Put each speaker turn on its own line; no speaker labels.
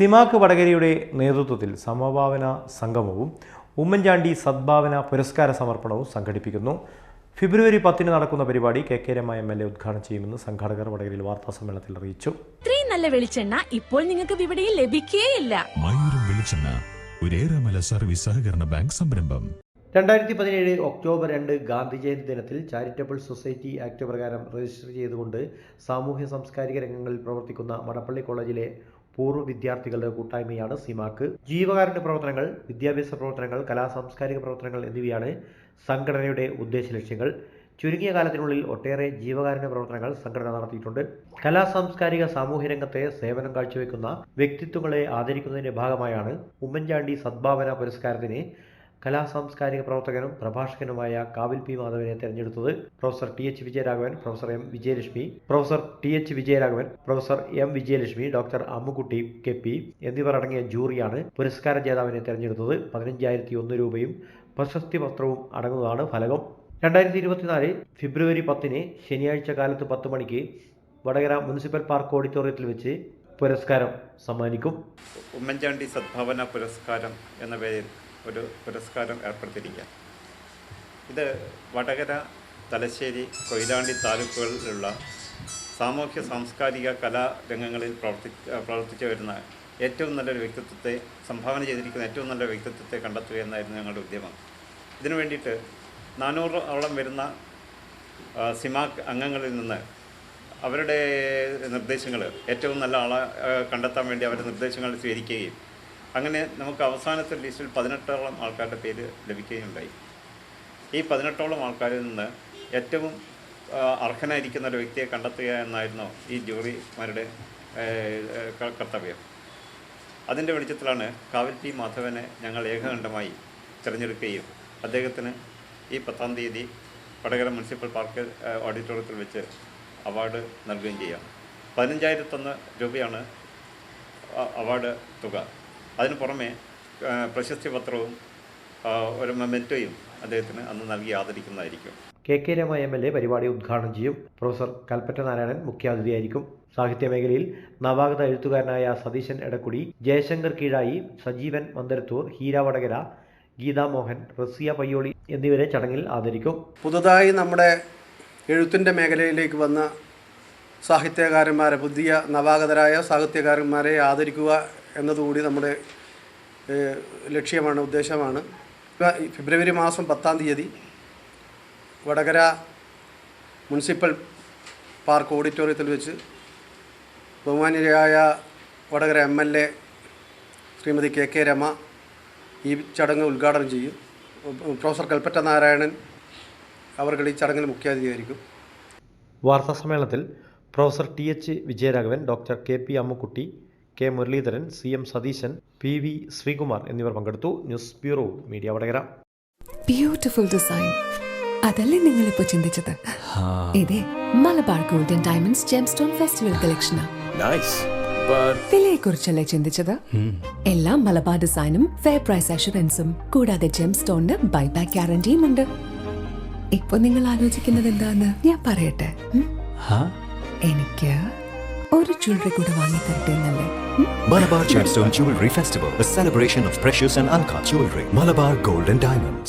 സിമാക്ക് വടകരയുടെ നേതൃത്വത്തിൽ സമഭാവന സംഗമവും ഉമ്മൻചാണ്ടി സദ്ഭാവന പുരസ്കാര സമർപ്പണവും സംഘടിപ്പിക്കുന്നു. ഫെബ്രുവരി പത്തിന് നടക്കുന്ന പരിപാടി K K Rema M L A ഉദ്ഘാടനം ചെയ്യുമെന്ന് സംഘാടകർ വടകരയിൽ വാർത്താ സമ്മേളനത്തിൽ അറിയിച്ചു.
ഇത്രയും നല്ല വെളിച്ചെണ്ണ ഇപ്പോൾ നിങ്ങൾക്ക് വിപണിയിൽ ലഭിക്കുകയില്ല
മയൂരം വെളിച്ചെണ്ണ ഒരേറെമല സർവീസ് സഹകരണ ബാങ്ക് സംരംഭം.
രണ്ടായിരത്തി പതിനേഴ് ഒക്ടോബർ രണ്ട് ഗാന്ധി ജയന്തി ദിനത്തിൽ ചാരിറ്റബിൾ സൊസൈറ്റി ആക്ട് പ്രകാരം രജിസ്റ്റർ ചെയ്തുകൊണ്ട് സാമൂഹ്യ സാംസ്കാരിക രംഗങ്ങളിൽ പ്രവർത്തിക്കുന്ന മടപ്പള്ളി കോളേജിലെ പൂർവ വിദ്യാർത്ഥികളുടെ കൂട്ടായ്മയാണ് സിമാക്ക്. ജീവകാരുണ്യ പ്രവർത്തനങ്ങൾ വിദ്യാഭ്യാസ പ്രവർത്തനങ്ങൾ കലാ സാംസ്കാരിക പ്രവർത്തനങ്ങൾ എന്നിവയാണ് സംഘടനയുടെ ഉദ്ദേശ ലക്ഷ്യങ്ങൾ. ചുരുങ്ങിയ കാലത്തിനുള്ളിൽ ഒട്ടേറെ ജീവകാരുണ്യ പ്രവർത്തനങ്ങൾ സംഘടന നടത്തിയിട്ടുണ്ട്. കലാ സാംസ്കാരിക സാമൂഹ്യ രംഗത്തെ സേവനം കാഴ്ചവെക്കുന്ന വ്യക്തിത്വങ്ങളെ ആദരിക്കുന്നതിന്റെ ഭാഗമായാണ് ഉമ്മൻചാണ്ടി സദ്ഭാവന പുരസ്കാരത്തിന് കലാ സാംസ്കാരിക പ്രവർത്തകനും പ്രഭാഷകനുമായ കാവിൽ പി മാധവനെ തെരഞ്ഞെടുത്തത് professor T H Vijayaraghavan professor M Vijayalakshmi professor T H Vijayaraghavan professor M Vijayalakshmi doctor Ammukutty K P എന്നിവർ അടങ്ങിയ ജൂറിയാണ് പുരസ്കാര ജേതാവിനെ തെരഞ്ഞെടുത്തത്. പതിനഞ്ചായിരത്തി ഒന്ന് രൂപയും പ്രശസ്തി പത്രവും അടങ്ങുന്നതാണ് ഫലകം. രണ്ടായിരത്തി ഇരുപത്തിനാല് ഫെബ്രുവരി പത്തിന് ശനിയാഴ്ച കാലത്ത് പത്ത് മണിക്ക് വടകര മുനിസിപ്പൽ പാർക്ക് ഓഡിറ്റോറിയത്തിൽ വെച്ച് പുരസ്കാരം സമ്മാനിക്കും.
ഉമ്മൻചാണ്ടി സദ്ഭാവന പുരസ്കാരം എന്ന പേരിൽ ഒരു പുരസ്കാരം ഏർപ്പെടുത്തിയിരിക്കുക. ഇത് വടകര തലശ്ശേരി കൊയിലാണ്ടി താലൂക്കുകളിലുള്ള സാമൂഹ്യ സാംസ്കാരിക കലാരംഗങ്ങളിൽ പ്രവർത്തി പ്രവർത്തിച്ചു വരുന്ന ഏറ്റവും നല്ലൊരു വ്യക്തിത്വത്തെ സംഭാവന ചെയ്തിരിക്കുന്ന ഏറ്റവും നല്ല വ്യക്തിത്വത്തെ കണ്ടെത്തുക എന്നായിരുന്നു ഞങ്ങളുടെ ഉദ്യമം. ഇതിനു വേണ്ടിയിട്ട് നാനൂറോളം വരുന്ന സിമാക് അംഗങ്ങളിൽ നിന്ന് അവരുടെ നിർദ്ദേശങ്ങൾ ഏറ്റവും നല്ല ആളെ കണ്ടെത്താൻ വേണ്ടി അവരുടെ നിർദ്ദേശങ്ങൾ സ്വീകരിക്കുകയും അങ്ങനെ നമുക്ക് അവസാനത്തെ ലിസ്റ്റിൽ പതിനെട്ടോളം ആൾക്കാരുടെ പേര് ലഭിക്കുകയുണ്ടായി. ഈ പതിനെട്ടോളം ആൾക്കാരിൽ നിന്ന് ഏറ്റവും അർഹനായിരിക്കുന്ന ഒരു വ്യക്തിയെ കണ്ടെത്തുക എന്നായിരുന്നു ഈ ജൂറിമാരുടെ കർത്തവ്യം. അതിന്റെ വെളിച്ചത്തിലാണ് കാവൽ പി മാധവനെ ഞങ്ങൾ ഏകകണ്ഠമായി തിരഞ്ഞെടുക്കുകയും അദ്ദേഹത്തിന് ഈ പത്താം തീയതി വടകര മുനിസിപ്പൽ പാർക്ക് ഓഡിറ്റോറിയത്തിൽ വെച്ച് അവാർഡ് നൽകുകയും ചെയ്യാം. പതിനഞ്ചായിരത്തൊന്ന് രൂപയാണ് അവാർഡ് തുക. അതിന് പുറമെ പ്രശസ്തി പത്രവും ഒരു മെമെന്റോയും അദ്ദേഹത്തിന് അന്ന് നൽകി ആദരിക്കുന്നതായിരിക്കും.
K K Rema M L A പരിപാടി ഉദ്ഘാടനം ചെയ്യും. പ്രൊഫസർ കൽപ്പറ്റ നാരായണൻ മുഖ്യാതിഥിയായിരിക്കും. സാഹിത്യമേഖലയിൽ നവാഗത എഴുത്തുകാരനായ സതീശൻ എടക്കുടി ജയശങ്കർ കീഴായി സജീവൻ മന്ദരത്തൂർ ഹീര വടകര ഗീതാ മോഹൻ റസിയ പയ്യോളി എന്നിവരെ ചടങ്ങിൽ ആദരിക്കും.
പുതുതായി നമ്മുടെ എഴുത്തിന്റെ മേഖലയിലേക്ക് വന്ന സാഹിത്യകാരന്മാരെ പുതിയ നവാഗതരായ സാഹിത്യകാരന്മാരെ ആദരിക്കുക എന്നതുകൂടി നമ്മുടെ ലക്ഷ്യമാണ് ഉദ്ദേശമാണ്. ഫെബ്രുവരി മാസം പത്താം തീയതി വടകര മുനിസിപ്പൽ പാർക്ക് ഓഡിറ്റോറിയത്തിൽ വെച്ച് ബഹുമാനിയായ Vadakara M L A Shrimati K K Rama ഈ ചടങ്ങ് ഉദ്ഘാടനം ചെയ്യും. പ്രൊഫസർ കൽപ്പറ്റ നാരായണൻ അവർ ഈ ചടങ്ങിൽ മുഖ്യാതിഥിയായിരിക്കും.
വാർത്താ സമ്മേളനത്തിൽ professor T H Vijayaraghavan doctor K P Ammukutty K Muraleedharan C M Satheesan P V Sreekumar എന്നിവർ പങ്കെടുത്തു. News bureau media Vadakara.
Beautiful design അതല്ലേ നിങ്ങൾ ഇപ്പോ ചിന്തിച്ചത് ഇതേ Malabar golden diamonds gemstone festival കളക്ഷനാ വിലയെക്കുറിച്ചല്ലേ ചിന്തിച്ചത്? എല്ലാ മലബാർ ഡിസൈനും ഫെയർ പ്രൈസ് അഷുറൻസും കൂടാതെ ജെം സ്റ്റോണിന് ബൈബാക്ക് ഗ്യാരണ്ടിയും ഉണ്ട്. ഇപ്പൊ നിങ്ങൾ ആലോചിക്കുന്നത് എന്താന്ന്? ഞാൻ പറയട്ടെ? എനിക്ക് ഒരു ജ്വല്ലറി കൂടെ വാങ്ങി തരട്ടെ എന്നല്ലേ
Malabar Gemstone Jewelry Festival, a celebration of precious and uncut jewelry. Malabar Gold and Diamonds.